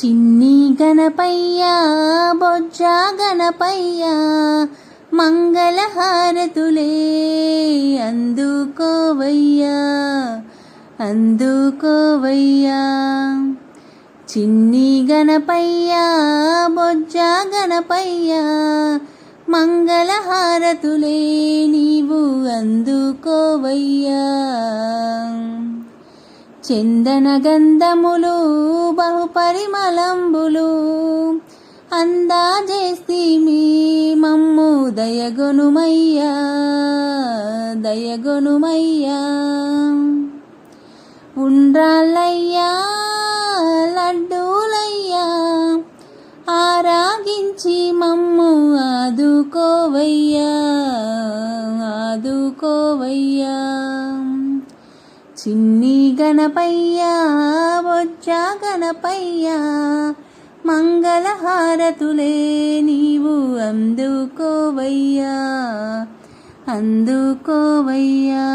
చిన్ని గణపయ్యా బొజ్జా గణపయ్యా మంగళహారతులే అందుకోవయ్యా అందుకోవయ్యా. చిన్ని గణపయ్యా బొజ్జా గణపయ్యా మంగళహారతులే నీవు అందుకోవయ్యా. చందన గంధములు బహుపరిమళంబులు అందాజేసి మీ మమ్ము దయగొనుమయ్యా దయగొనుమయ్యా. ఉండ్రాళ్ళయ్యా లడ్డూలయ్యా ఆరాగించి మమ్ము ఆదుకోవయ్యా ఆదుకోవయ్యా. చిన్ని గణపయ్యా బొజ్జా గణపయ్యా మంగళహారతులే నీవు అందుకోవయ్యా అందుకోవయ్యా.